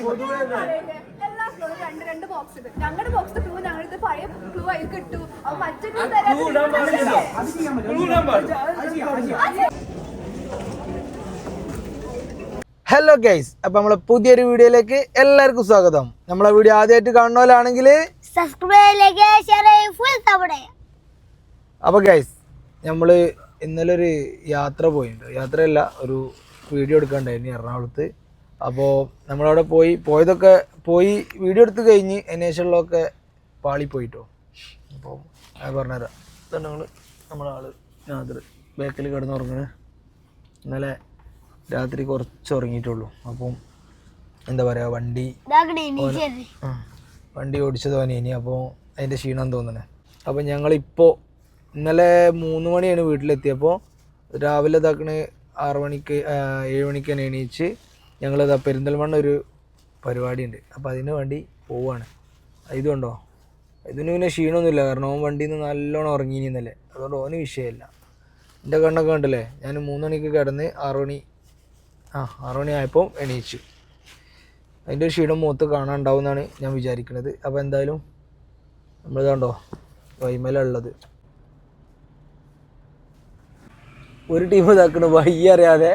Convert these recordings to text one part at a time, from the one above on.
എല്ലാ രണ്ട് രണ്ട് ബോക്സ് ഞങ്ങളുടെ ബോക്സിന്റെ ക്ലൂ ഞങ്ങളുടെ പഴയ ക്ലൂ അതിൽ കിട്ടു. അപ്പൊ മറ്റേ ക്ലൂ ഹലോ ഗൈസ് അപ്പൊ നമ്മളെ പുതിയൊരു വീഡിയോയിലേക്ക് എല്ലാവർക്കും സ്വാഗതം. നമ്മളെ വീഡിയോ ആദ്യമായിട്ട് കാണുന്നവരാണെങ്കിൽ അപ്പൊ ഗൈസ് നമ്മൾ ഇന്നലെ ഒരു യാത്ര പോയിട്ടുണ്ട്. യാത്രയല്ല ഒരു വീഡിയോ എടുക്കണ്ടായിരുന്നു എറണാകുളത്ത്. അപ്പോൾ നമ്മളവിടെ പോയി പോയതൊക്കെ പോയി വീഡിയോ എടുത്ത് കഴിഞ്ഞ് അന്വേഷണമൊക്കെ പാളി പോയിട്ടോ. അപ്പോൾ അത് പറഞ്ഞുതരാം. ഇതാണ് നമ്മൾ നമ്മളെ ആൾ നാദർ. ബാക്കിൽ കിടന്നുറങ്ങണേ ഇന്നലെ രാത്രി കുറച്ച് ഉറങ്ങിയിട്ടുള്ളൂ. അപ്പം എന്താ പറയുക വണ്ടി വണ്ടി ഓടിച്ചത് അവന് ഇനി. അപ്പോൾ അതിന്റെ ക്ഷീണം തോന്നണേ. അപ്പോൾ ഞങ്ങളിപ്പോൾ ഇന്നലെ മൂന്ന് മണിയാണ് വീട്ടിലെത്തിയപ്പോൾ രാവിലെ ഇതാക്കണ ആറ് മണിക്ക് ഏഴ് മണിക്ക് തന്നെ എണീച്ച് ഞങ്ങളിതാ പെരിന്തൽമണ്ണ ഒരു പരിപാടി ഉണ്ട് അപ്പോൾ അതിന് വേണ്ടി പോവാണ്. ഇതുണ്ടോ? ഇതിന് പിന്നെ ക്ഷീണമൊന്നുമില്ല. കാരണം ഓൻ വണ്ടിയിൽ നിന്ന് നല്ലോണം ഉറങ്ങി ഇന്നലെ അതുകൊണ്ട് ഓന് വിഷയമില്ല. എന്റെ കണ്ണൊക്കെ കണ്ടില്ലേ? ഞാൻ മൂന്ന് മണിക്ക് കിടന്ന് ആറുമണി ആ ആറുമണി ആയപ്പോൾ എണീച്ചു. അതിന്റെ ഒരു ക്ഷീണം മൂത്ത് കാണാനുണ്ടാവും എന്നാണ് ഞാൻ വിചാരിക്കുന്നത് അപ്പോൾ എന്തായാലും നമ്മളിതാണ്ടോ വൈമലുള്ളത് ഒരു ടീം ഇതാക്കണ വയ്യ അറിയാതെ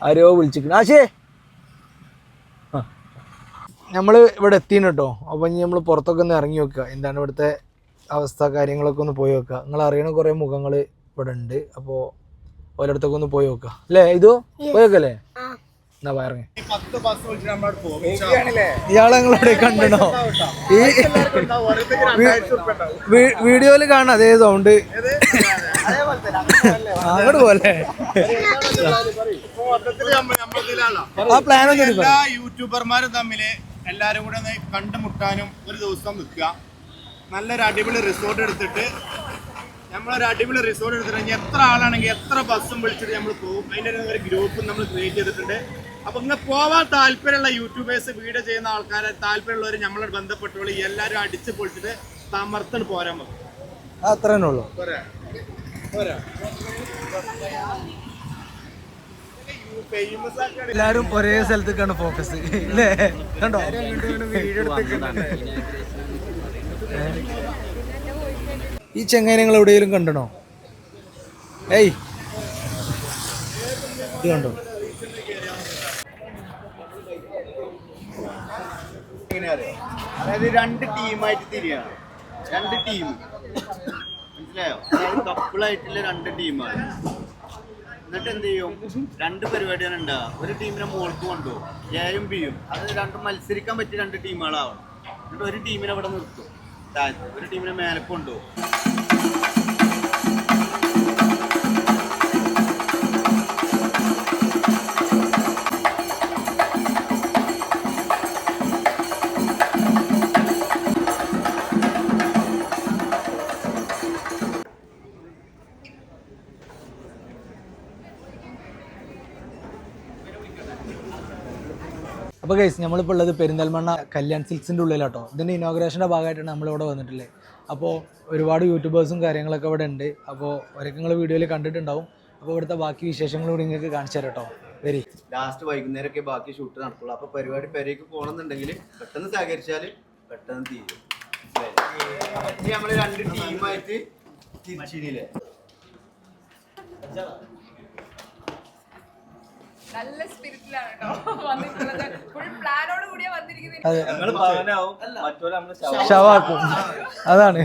ആരോ വിളിച്ചിരിക്കണം. ആശേ! നമ്മൾ ഇവിടെ എത്തിയിന് കേട്ടോ അപ്പോൾ ഇനി നമ്മൾ പുറത്തൊക്കെ ഒന്ന് ഇറങ്ങി വെക്കുക എന്താണ് ഇവിടുത്തെ അവസ്ഥ കാര്യങ്ങളൊക്കെ ഒന്ന് പോയി വെക്കുക നിങ്ങൾ അറിയണ കുറേ മുഖങ്ങൾ ഇവിടെ ഉണ്ട്. അപ്പോൾ ഓരോരുത്തൊക്കെ ഒന്ന് പോയി വെക്കുക അല്ലേ ഇതോ? പോയി വെക്കല്ലേ? എന്നാ പറഞ്ഞു ഇയാളെ നിങ്ങളവിടെ കണ്ടണോ? ഈ വീഡിയോയിൽ വീഡിയോയിൽ കാണാം അതേ സൗണ്ട് അങ്ങോട്ട് പോലെ. ആ എടുക്കാം യൂട്യൂബർമാരും തമ്മിൽ എല്ലാരും കൂടെ ഒന്ന് കണ്ടുമുട്ടാനും ഒരു ദിവസം നിൽക്കുക. നല്ലൊരു അടിപൊളി റിസോർട്ട് എടുത്തിട്ട് നമ്മളൊരു അടിപൊളി റിസോർട്ട് എടുത്തിട്ട് ഇനി എത്ര ആളാണെങ്കിൽ എത്ര ബസ്സും വിളിച്ചിട്ട് നമ്മൾ പോകും. അതിന്റെ ഒരു ഗ്രൂപ്പ് നമ്മൾ ക്രിയേറ്റ് ചെയ്തിട്ടുണ്ട്. അപ്പോൾ ഇങ്ങനെ പോവാൻ താല്പര്യമുള്ള യൂട്യൂബേഴ്സ് വീഡിയോ ചെയ്യുന്ന ആൾക്കാരെ താല്പര്യമുള്ളവർ നമ്മളോട് ബന്ധപ്പെട്ടുള്ള എല്ലാവരും അടിച്ച് പൊളിച്ചിട്ട് തമർത്തണ് പോരാൻ പറ്റും അത്രേ ഉള്ളൂ. പോരാ. പോരാ. എല്ലാരും ഒരേ സ്ഥലത്തേക്കാണ് ഫോക്കസ് അല്ലേ കണ്ടോ? ഈ ചെങ്ങായി നിങ്ങൾ എവിടെയെങ്കിലും കണ്ടണോ? ഏയ്. ഇത് കണ്ടോ? അതായത് രണ്ട് ടീമായിട്ട് തിരിയാണ്. രണ്ട് ടീം. മനസ്സിലായോ? കപ്പിളായിട്ടുള്ള രണ്ട് ടീമാണ്. എന്നിട്ട് എന്ത് ചെയ്യും? രണ്ട് പരിപാടിയാണ് ഉണ്ടാവുക ഒരു ടീമിനെ മോൾക്ക് കൊണ്ടുപോകും എയും ബിയും അത് രണ്ടും മത്സരിക്കാൻ പറ്റിയ രണ്ട് ടീമുകളാവണം എന്നിട്ട് ഒരു ടീമിനെ അവിടെ നിർത്തും. താഴത്ത് ഒരു ടീമിനെ മേലെ കൊണ്ടുപോകും അപ്പോൾ ഗൈസ് നമ്മളിപ്പോൾ ഉള്ളത് പെരിന്തൽമണ്ണ കല്യാൺ സിൽക്സിന്റെ ഉള്ളിലാട്ടോ. ഇതിന്റെ ഇനോഗ്രേഷന്റെ ഭാഗമായിട്ടാണ് നമ്മളിവിടെ വന്നിട്ടുള്ളത്. അപ്പോൾ ഒരുപാട് യൂട്യൂബേഴ്സും കാര്യങ്ങളൊക്കെ ഇവിടെ ഉണ്ട്. അപ്പോൾ അവരൊക്കെ നിങ്ങൾ വീഡിയോയിൽ കണ്ടിട്ടുണ്ടാവും. അപ്പോൾ ഇവിടുത്തെ ബാക്കി വിശേഷങ്ങൾ കൂടി നിങ്ങൾക്ക് കാണിച്ചു തരാം കേട്ടോ. വരി. ലാസ്റ്റ് വൈകുന്നേരമൊക്കെ ബാക്കി ഷൂട്ട് നടക്കുള്ളൂ. അപ്പോൾ പരിപാടി പെരേക്ക് പോകണമെന്നുണ്ടെങ്കിൽ പെട്ടെന്ന് സഹകരിച്ചാൽ പെട്ടെന്ന് തീരും. നമ്മൾ രണ്ട് ടീമായിട്ട് തിരിച്ചില്ലേ നല്ല കേട്ടോ വന്നിട്ടുള്ളത് ഫുൾ പ്ലാനോട് കൂടിയാ വന്നിരിക്കുന്നത്. അതെ. നമ്മൾ ഷവാക്കും അതാണ്.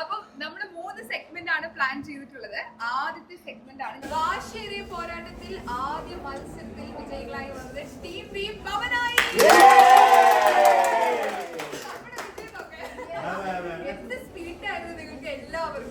അപ്പൊ നമ്മുടെ മൂന്ന് സെഗ്മെന്റ് ആണ് പ്ലാൻ ചെയ്തിട്ടുള്ളത്. ആദ്യത്തെ സെഗ്മെന്റ് ആണ് വാശേരി പോരാട്ടത്തിൽ ആദ്യ മത്സരത്തിൽ വിജയികളായി വന്നത് ടീം ബി പവനായി എന്ത് സ്പീഡ് ആയിരുന്നു നിങ്ങൾക്ക് എല്ലാവർക്കും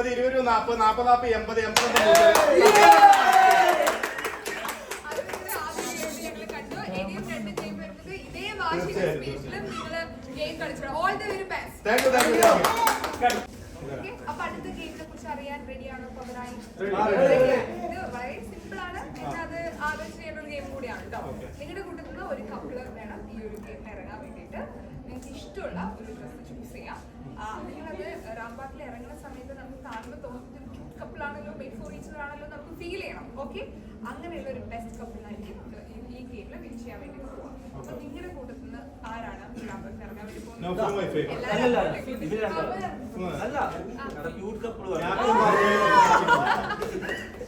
ഇരുപത് ഇരുപത് നാപ്പത് നാപ്പത് നാപ്പ് എൺപത് എൺപത് കുറിച്ച് അറിയാൻ റെഡിയാണോ ഇത് വളരെ അത് ഒരു ഗെയിം കൂടിയാണ് നിങ്ങളുടെ കൂട്ടത്തിൽ നിന്ന് ഒരു കപ്പിളർ വേണം ഈ ഒരു ഗെയിം ഇറങ്ങാൻ. നിങ്ങൾക്ക് ഇഷ്ടമുള്ള ഒരു ഡ്രസ്സ് ചൂസ് ചെയ്യാം. ആ, നിങ്ങളത് റാംപാട്ടിൽ ഇറങ്ങുന്ന സമയത്ത് നമുക്ക് കാണുമ്പോൾ തോന്നുന്നത് ക്യൂട്ട് കപ്പിളാണല്ലോ മെയ്ഡ് ഫോർ ഈച്ചർ ആണല്ലോ നമുക്ക് ഫീൽ ചെയ്യണം ഓക്കെ അങ്ങനെയുള്ള ഒരു ബെസ്റ്റ് കപ്പിളായിരിക്കും ഈ ഗെയിമിൽ വിൻ ചെയ്യാൻ വേണ്ടി പോവാം അപ്പൊ നിങ്ങളുടെ കൂട്ടത്തിൽ നിന്ന് ആരാണ് റാംപാട്ടിൽ ഇറങ്ങാൻ വേണ്ടി പറഞ്ഞു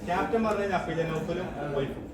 ക്യാപ്റ്റൻ പറഞ്ഞ നഫീല വൈഫും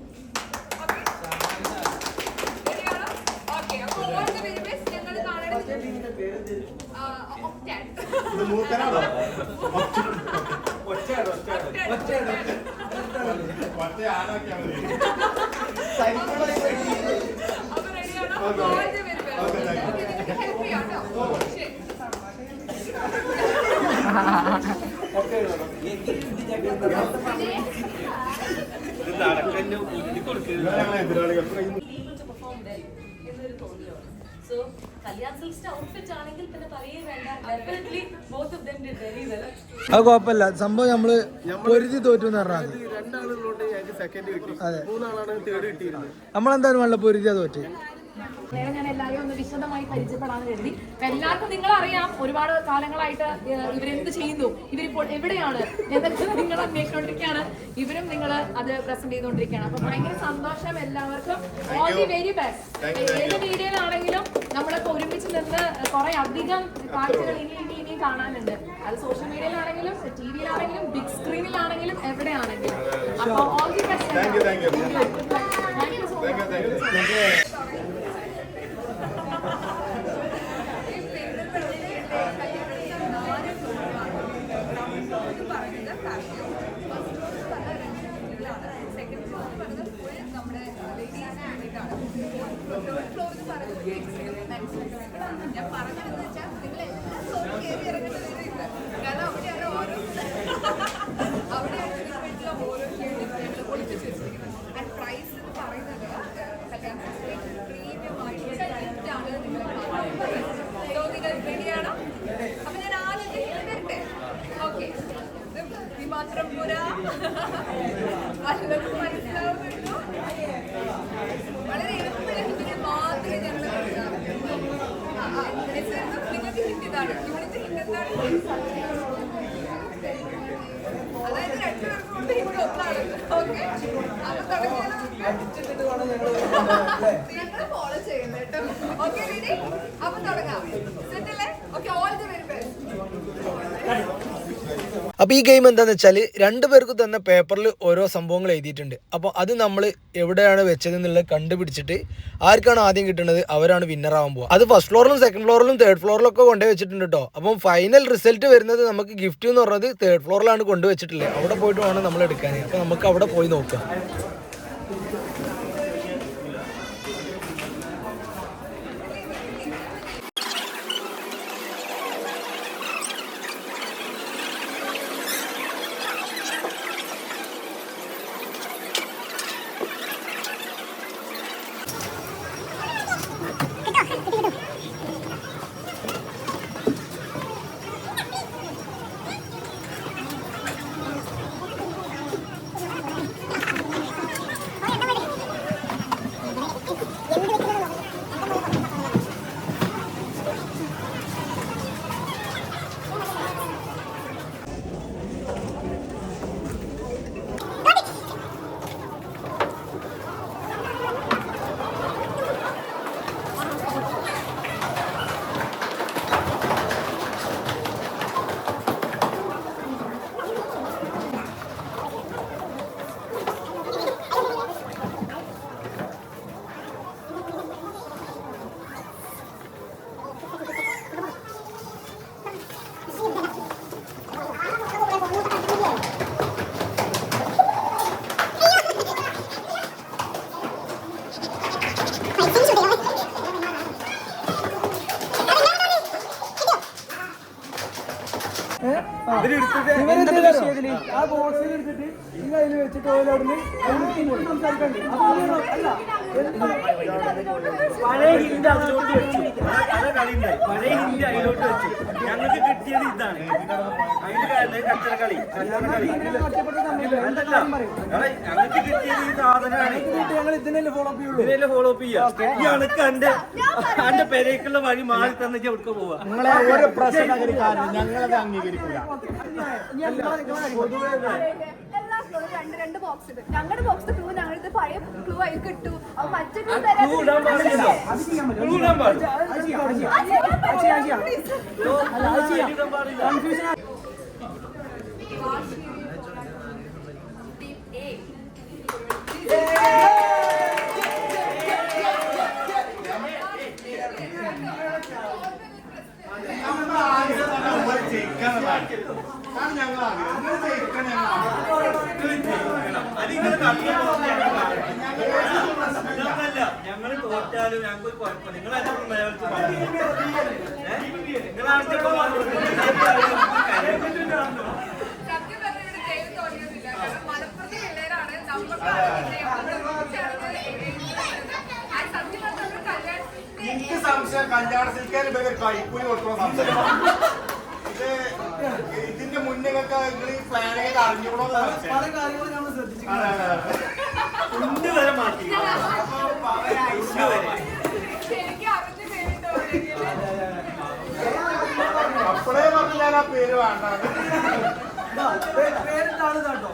നടക്കന്നെ well എന്നൊരു തോന്നിയാണ്. സോ അത് കുഴപ്പമില്ല. സംഭവം നമ്മൾ പൊരുതി തോറ്റു എന്ന് പറഞ്ഞാൽ നമ്മളെന്തായാലും നല്ല പൊരുതിയാ തോറ്റ് നേരെ ഞാൻ എല്ലാവരെയും ഒന്ന് വിശദമായി പരിചയപ്പെടാന്ന് കരുതി. എല്ലാവർക്കും നിങ്ങൾ അറിയാം ഒരുപാട് കാലങ്ങളായിട്ട് ഇവരെന്ത് ചെയ്യുന്നു ഇവരിപ്പോൾ എവിടെയാണ് എന്നൊക്കെ നിങ്ങൾ അന്വേഷിച്ചുകൊണ്ടിരിക്കുകയാണ് ഇവരും നിങ്ങൾ അത് പ്രസന്റ് ചെയ്തുകൊണ്ടിരിക്കുകയാണ്. അപ്പൊ ഭയങ്കര സന്തോഷം എല്ലാവർക്കും. ഓൾ ദി വെരി ബെസ്റ്റ് ഏത് വീഡിയോയിലാണെങ്കിലും നമ്മളൊക്കെ ഒരുമിച്ച് നിന്ന് കുറെ അധികം കാഴ്ചകൾ ഇനി ഇനി ഇനി കാണാനുണ്ട്. അത് സോഷ്യൽ മീഡിയയിലാണെങ്കിലും ടി വിയിലാണെങ്കിലും ബിഗ് സ്ക്രീനിലാണെങ്കിലും എവിടെയാണെങ്കിലും. അപ്പൊ all the best Thank you, thank you. Thank you so thank much പറയുന്നത് ഫുൾ നമ്മുടെ ലേഡീസിന് തേർഡ് ഫ്ലോർ എന്ന് പറയുന്നത് ഞാൻ പറഞ്ഞതെന്ന് വെച്ചാൽ നിങ്ങൾ എല്ലാ ഫ്ലോറും കയറി ഇറങ്ങേണ്ട വരില്ല കാരണം അവിടെയാണ് ഓരോ അവിടെയാണ് ഡിഫറെന്റുള്ള ഓരോ യൂണിറ്റ് ഒളിപ്പിച്ച് വെച്ചിരിക്കുന്നത് ആൻഡ് പ്രൈസ് എന്ന് പറയുന്നത് പ്രീമിയം ആയിട്ടുള്ള ആണ് നിങ്ങൾ സോ നിങ്ങൾ റെഡിയാണോ അപ്പൊ ഞാൻ ആദ്യം തരട്ടെ ഓക്കെ മാത്രം പോരാ വല്ലതും മനസ്സിലാവുന്നുണ്ടോ വളരെ എളുപ്പമുള്ള ഹിന്ദിനെ മാത്രമേ ഞങ്ങൾ നിങ്ങൾക്ക് ഹിന്ദിതാണ് ഇവിടുത്തെ ഹിന്ദി എന്താണ് അതായത് രണ്ടുപേർക്കും കൊണ്ട് ഹിന്ദി ഒന്നാണ് ഓക്കെ? അപ്പൊ തുടങ്ങിയാലോ ഞങ്ങൾ ഫോളോ ചെയ്യുന്നത് കേട്ടോ. ഓക്കെ റെഡി അപ്പൊ തുടങ്ങാം. Set okay all the very best അപ്പോൾ ഈ ഗെയിം എന്താണെന്ന് വെച്ചാൽ രണ്ട് പേർക്ക് തന്നെ പേപ്പറിൽ ഓരോ സംഭവങ്ങൾ എഴുതിയിട്ടുണ്ട്. അപ്പോൾ അത് നമ്മൾ എവിടെയാണ് വെച്ചത് എന്നുള്ളത് കണ്ടുപിടിച്ചിട്ട് ആർക്കാണ് ആദ്യം കിട്ടുന്നത് അവരാണ് വിന്നർ ആവാൻ പോകുക അത് ഫസ്റ്റ് ഫ്ലോറിലും സെക്കൻഡ് ഫ്ലോറിലും തേർഡ് ഫ്ലോറിലും ഒക്കെ വെച്ചിട്ടുണ്ട് കേട്ടോ അപ്പം ഫൈനൽ റിസൾട്ട് വരുന്നത് നമുക്ക് ഗിഫ്റ്റ് എന്ന് പറഞ്ഞത് തേർഡ് ഫ്ലോറിലാണ് കൊണ്ടുവച്ചിട്ടുള്ളത് അവിടെ പോയിട്ട് വേണം നമ്മൾ എടുക്കാൻ അപ്പോൾ നമുക്ക് അവിടെ പോയി നോക്കാം. ആ ബോക്സിൽ എടുത്തിട്ട് നിങ്ങൾ അതിൽ വെച്ചിട്ട് ഓരോ അവിടുന്ന് സംസാരിക്കണ്ടേ പഴയ ഹിന്ദ് അതിലോട്ട് വെച്ചു പഴയ ഹിന്ദി അതിലോട്ട് വെച്ചു ഞങ്ങൾക്ക് കിട്ടിയത് ഇതാണ്. അതിന്റെ കാലത്ത് കച്ചറ കളി കച്ചറ കളി അല്ലല്ല. ഞങ്ങളെ- ഞങ്ങൾക്ക് കിട്ടിയത് ഈ സാധനമാണ്. ഞങ്ങൾ ഫോളോ അപ്പ് ചെയ്യുള്ളൂ ഇതിനല്ലേ ഫോളോ അപ്പ് ചെയ്യാം ഈ അണക്ക് എന്റെ എന്റെ പെരേക്കുള്ള വഴി മാറി തന്നിട്ട് എവിടെ പോവാ? നിങ്ങളെ ഒരു പ്രശ്നം ഞങ്ങളത് അംഗീകരിക്കില്ല ഫ്ലോറും രണ്ട് രണ്ട് ബോക്സ് ഇട്ട് ഞങ്ങളുടെ ബോക്സ് ക്ലൂ ഞങ്ങളുടെ പഴയ ക്ലൂ ആയി കിട്ടു. അപ്പൊ മറ്റേ ക്ലൂ ക്ലൂ ഇടാൻ പാടില്ലല്ലോ ക്ലൂ ഇടാൻ പാടില്ല ഇടാൻ പാടില്ല Team A. നമ്മൾ ജയിക്കാന്നുള്ളതാണ് കാരണം ഞങ്ങൾ ആഗ്രഹം നിങ്ങൾ ജയിക്കണം ഞങ്ങൾ ഞങ്ങൾ തോറ്റാലും ഞങ്ങൾക്ക് ഒരു കുഴപ്പമില്ല നിങ്ങൾ എന്നെ മേൽക്ക് സത്യം പറഞ്ഞ ഇവിടെ ജയം തോന്നിയൊന്നുമില്ല കാരണം മലപ്പുറത്തെ പിള്ളേരാണ് നമുക്ക് ജയം ആ സത്യം പറഞ്ഞ നമ്മുടെ കല്യാണത്തിന് എനിക്ക് സംശയം കല്യാണ സിൽക്കാൻ കൈക്കൂലി കൊടുക്കണം സംശയം? ഇത് ഇതിന്റെ മുന്നേ നിങ്ങൾ ഈ പ്ലാനിങ് അറിഞ്ഞുകൂടോ പല കാര്യങ്ങളും നമ്മൾ ശ്രദ്ധിച്ചു വരെ മാറ്റി അപ്പൊ വരെ. എനിക്ക് ഞാൻ ആ പേര് വേണ്ട പേരിട്ടാണ് കേട്ടോ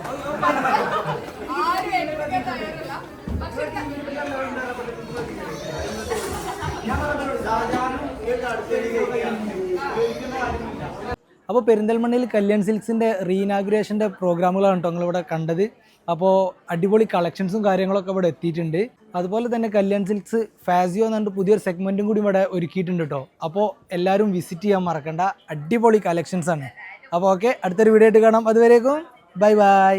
അപ്പോൾ പെരിന്തൽമണ്ണയിൽ കല്യാൺ സിൽക്സിന്റെ റീഇനാഗുറേഷന്റെ പ്രോഗ്രാമുകളാണ് കേട്ടോ നിങ്ങളിവിടെ കണ്ടത്. അപ്പോൾ അടിപൊളി കളക്ഷൻസും കാര്യങ്ങളൊക്കെ ഇവിടെ എത്തിയിട്ടുണ്ട്. അതുപോലെ തന്നെ കല്യാൺ സിൽക്സ് ഫാസിയോ എന്ന് പുതിയൊരു സെഗ്മെന്റും കൂടി ഇവിടെ ഒരുക്കിയിട്ടുണ്ട് കേട്ടോ അപ്പോൾ എല്ലാവരും വിസിറ്റ് ചെയ്യാൻ മറക്കണ്ട. അടിപൊളി കളക്ഷൻസ് ആണ്. അപ്പോൾ ഓക്കെ അടുത്തൊരു വീഡിയോ ആയിട്ട് കാണാം. അതുവരേക്കും ബൈ ബൈ